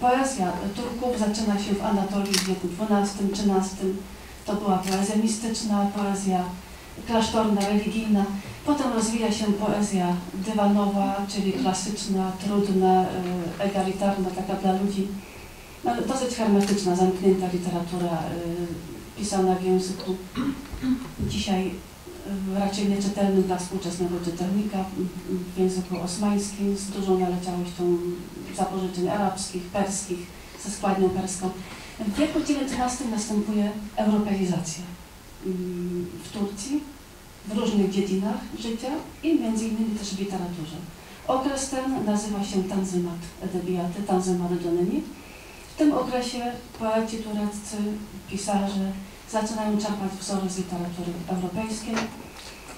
Poezja Turków zaczyna się w Anatolii w wieku XII-XIII. To była poezja mistyczna, poezja klasztorna, religijna. Potem rozwija się poezja dywanowa, czyli klasyczna, trudna, y, egalitarna, taka dla ludzi. No, dosyć hermetyczna, zamknięta literatura y, pisana w języku dzisiaj raczej nieczytelnym dla współczesnego czytelnika, w języku osmańskim z dużą naleciałością zapożyczeń arabskich, perskich, ze składnią perską. W wieku XIX następuje europeizacja mm, w Turcji, w różnych dziedzinach życia i między innymi też w literaturze. Okres ten nazywa się Tanzymat Edebiaty, Tanzymat Donymi. W tym okresie poeci tureccy, pisarze zaczynają czerpać wzory z literatury europejskiej.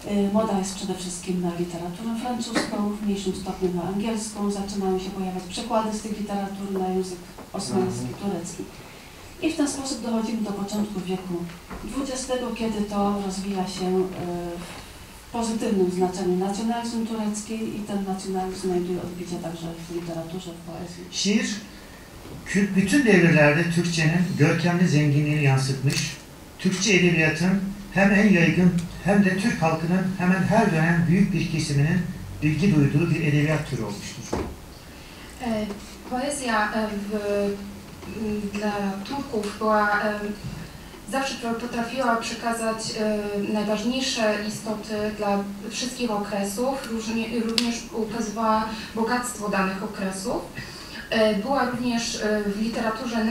Y, moda jest przede wszystkim na literaturę francuską, w mniejszym stopniu na angielską. Zaczynają się pojawiać przekłady z tych literatur na język osmański, turecki. I w ten sposób dochodzimy do początku wieku XX, kiedy to rozwija się y, w pozytywnym znaczeniu nacjonalizm turecki i ten nacjonalizm znajduje odbicie także w literaturze, w poezji. Şiir, bütün devirlerde Türkçenin görkemli zenginliğini yansıtmış, Türkçe edebiyatın hem en yaygın hem de Türk halkının hemen her dönem büyük bir kesiminin ilgi duyduğu bir edebiyat türü olmuştur. E, Poezja e, w, dla Turków była, e, zawsze potrafiła przekazać najważniejsze istoty dla wszystkich okresów, również ukazywała bogactwo danych okresów. Była również w literaturze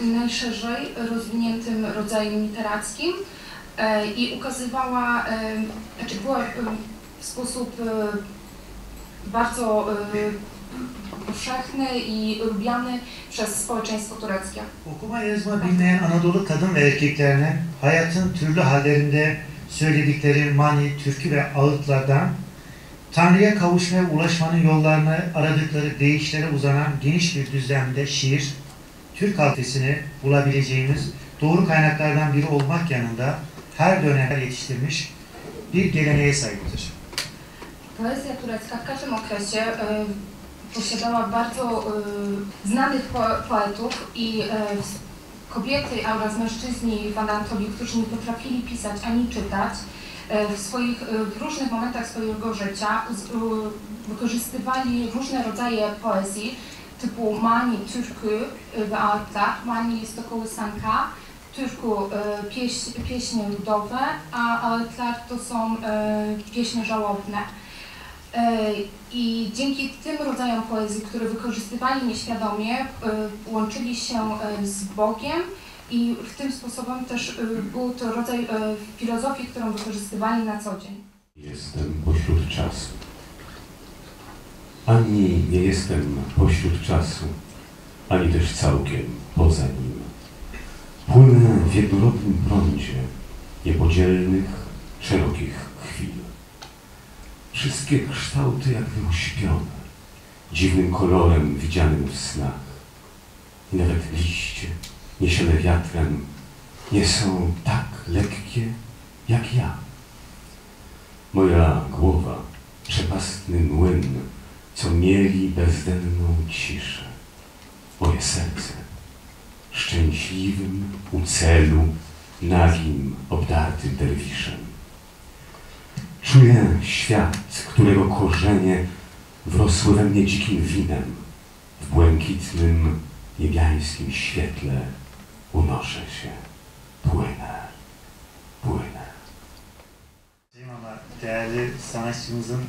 najszerzej rozwiniętym rodzajem literackim i ukazywała, e, znaczy była e, w sposób e, bardzo e, powszechny i lubiany przez społeczeństwo tureckie. Okuma yazma bilmeyen Anadolu kadın ve erkeklerine hayatın türlü hallerinde söyledikleri mani, türkü ve ağıtlardan Tanrı'ya kavuşmaya ulaşmanın yollarını aradıkları deyişlere uzanan geniş bir düzlemde şiir, Türk halkesini bulabileceğimiz doğru kaynaklardan biri olmak yanında her dönem yetiştirmiş bir geleneğe sahiptir. Poezja turecka w każdym okresie e, posiadała bardzo e, znanych po, poetów i e, kobiety oraz mężczyźni w Anatolii, którzy nie potrafili pisać ani czytać, w, swoich, w różnych momentach swojego życia wykorzystywali różne rodzaje poezji typu mani, türkü e, w ağıtlar. Mani jest to kołysanka, türku e, pieś, pieśnie ludowe, a ağıtlar to są e, pieśnie żałobne. E, I dzięki tym rodzajom poezji, które wykorzystywali nieświadomie, łączyli się z Bogiem i w tym sposobem też był to rodzaj filozofii, którą wykorzystywali na co dzień. Jestem pośród czasu. Ani nie jestem pośród czasu, ani też całkiem poza nim. Płynę w jednorodnym prądzie niepodzielnych, szerokich chwil. Wszystkie kształty jakby uśpione, dziwnym kolorem widzianym w snach. I nawet liście, niesione wiatrem, nie są tak lekkie jak ja. Moja głowa, przepastny młyn, co mieli bezdenną ciszę. Moje serce, szczęśliwym u celu, nagim, obdartym derwiszem. Czuję świat, którego korzenie wrosły we mnie dzikim winem. W błękitnym, niebiańskim świetle unoszę się, płynę, płynę. Değerli sanatçımızın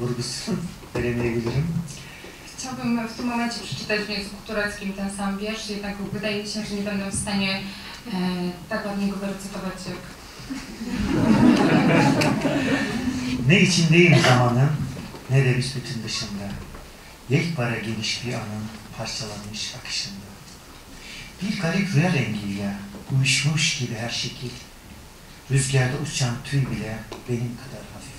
vurgusunu veremeyebilirim. Chciałabym w tym momencie przeczytać w języku tureckim ten sam wiersz, jednak wydaje mi się, że nie będę w stanie e, tak ładnie go wyrecytować jak Ne içindeyim zamanın ne de büsbütün dışında. Yekpare geniş bir anın parçalanmış akışında. Bir garip rüya rengiyle uyuşmuş gibi her şekil. Rüzgarda uçan tüy bile benim kadar hafif.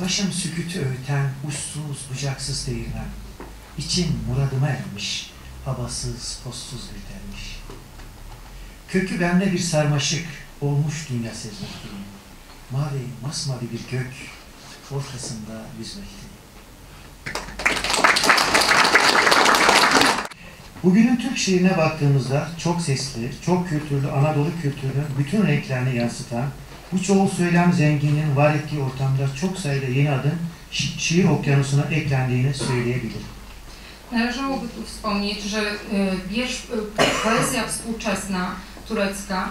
Başım sükütü öğüten uçsuz bucaksız değirmen. İçim muradıma ermiş, havasız pozsuz bir derviş. Kökü bende bir sarmaşık, olmuş dünya sezmekteyim. Mavi, masmavi bir gök, ortasında yüzmekteyim. Bugünün Türk şiirine baktığımızda çok sesli, çok kültürlü Anadolu kültürünün bütün renklerini yansıtan, bu çoğul söylem zenginliğinin var ettiği ortamda çok sayıda yeni adın şi- şiir okyanusuna eklendiğini söyleyebilirim. Należałoby tu wspomnieć, że wiersz, y, poezja współczesna turecka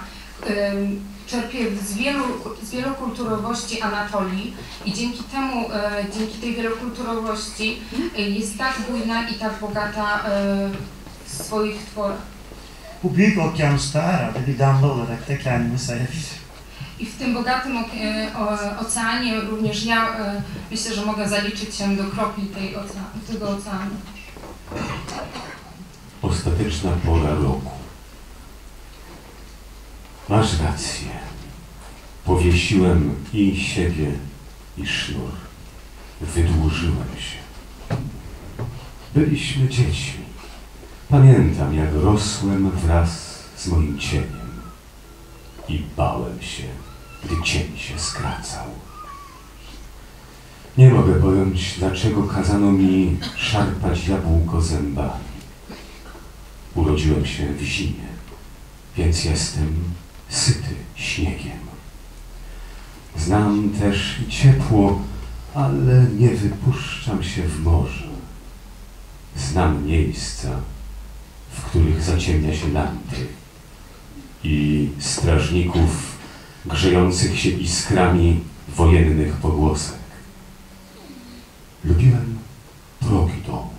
y, czerpie z, wielu, z wielokulturowości Anatolii i dzięki temu, dzięki tej wielokulturowości jest tak bujna i tak bogata w swoich tworach. Bu büyük okyanusta herhalde bir damla olarak da kendimi sayabilirim. I w tym bogatym oceanie również ja y, myślę, że mogę zaliczyć się do kropli tej tego oceanu. Ostateczna pora roku. Masz rację. Powiesiłem i siebie, i sznur. Wydłużyłem się. Byliśmy dziećmi. Pamiętam, jak rosłem wraz z moim cieniem i bałem się, gdy cień się skracał. Nie mogę pojąć, dlaczego kazano mi szarpać jabłko zębami. Urodziłem się w zimie, więc jestem syty śniegiem. Znam też i ciepło, ale nie wypuszczam się w morze. Znam miejsca, w których zaciemnia się lampy i strażników grzejących się iskrami wojennych pogłosek. Lubiłem progi domów.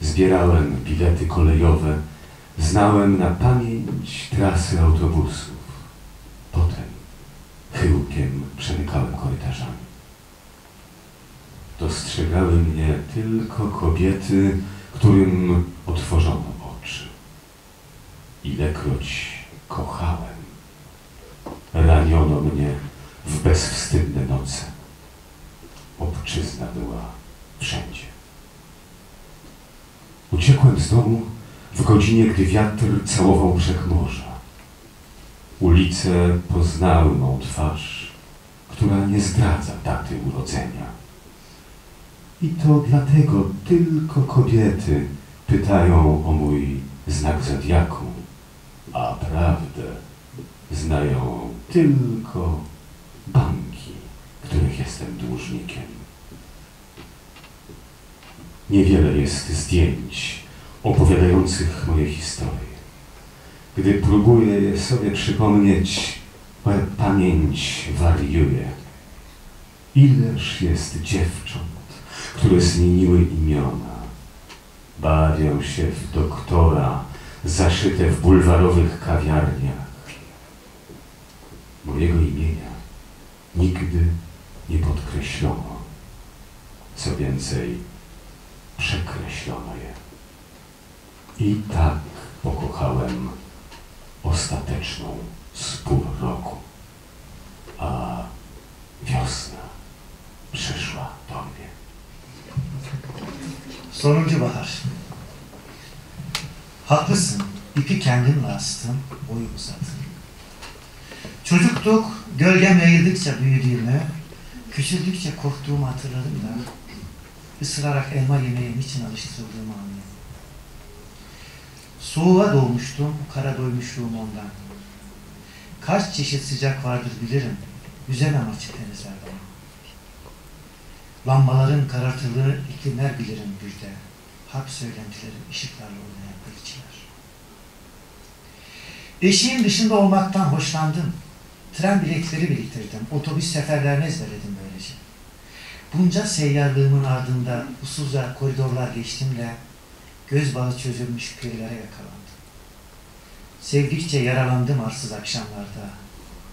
Zbierałem bilety kolejowe, znałem na pamięć trasy autobusów. Potem chyłkiem przemykałem korytarzami. Dostrzegały mnie tylko kobiety, którym otworzono oczy. Ilekroć kochałem, raniono mnie w bezwstydne noce. Obczyzna była wszędzie. Uciekłem z domu w godzinie, gdy wiatr całował brzeg morza. Ulice poznały mą twarz, która nie zdradza daty urodzenia. I to dlatego tylko kobiety pytają o mój znak zodiaku, a prawdę znają tylko banki, których jestem dłużnikiem. Niewiele jest zdjęć opowiadających moje historie. Gdy próbuję je sobie przypomnieć, moja pamięć wariuje. Ileż jest dziewcząt, które zmieniły imiona, bawią się w doktora, zaszyte w bulwarowych kawiarniach. Mojego imienia nigdy nie podkreślono. Co więcej, przekreślono je. I tak pokochałem ostateczną spór roku. A wiosna przyszła do mnie. Sonuncu bahar. Haklısın. İpi kendimle astım, boyu uzadım. Çocukluk, gölgem yayıldıkça büyüdüğümü, küçüldükçe korktuğumu hatırladım da ısırarak elma yemeye niçin alıştırıldığımı anlıyorum. Soğuğa doğmuştum, kara doymuşluğum ondan. Kaç çeşit sıcak vardır bilirim, yüzemem açık denizlerden. Lambaların karartıldığı iklimler bilirim bir de. Harp söylentileri ışıklarla oynayan bekçiler. Eşiğin dışında olmaktan hoşlandım. Tren biletleri biriktirdim. Otobüs seferlerini ezberledim böylece. Bunca seyyarlığımın ardında usulca koridorlar geçtim de göz bağı çözülmüş perilere yakalandım. Sevdikçe yaralandım arsız akşamlarda.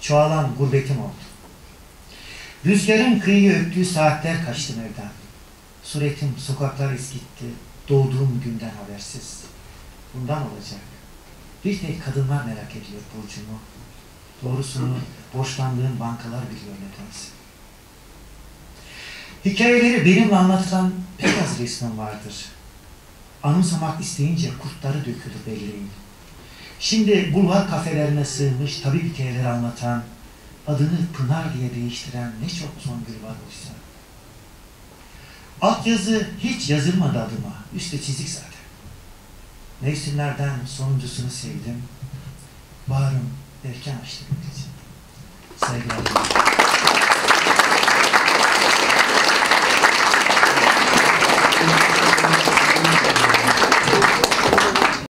Çoğalan gurbetim oldu. Rüzgarın kıyıyı öptüğü saatler kaçtım evden. Suretim sokaklar eskitti. Doğduğum günden habersiz. Bundan olacak. Bir tek kadınlar merak ediyor burcumu. Doğrusunu borçlandığım bankalar biliyor nedense. Hikayeleri benimle anlatılan pek az resmim vardır. Anımsamak isteyince kurtları dökülür belleğin. Şimdi bulvar kafelerine sığmış tabip hikayeleri anlatan, adını Pınar diye değiştiren ne çok Songül var oysa. Altyazı hiç yazılmadı adıma, üstte çizik zaten. Mevsimlerden sonuncusunu sevdim. Baharım erken açtık. Saygılar.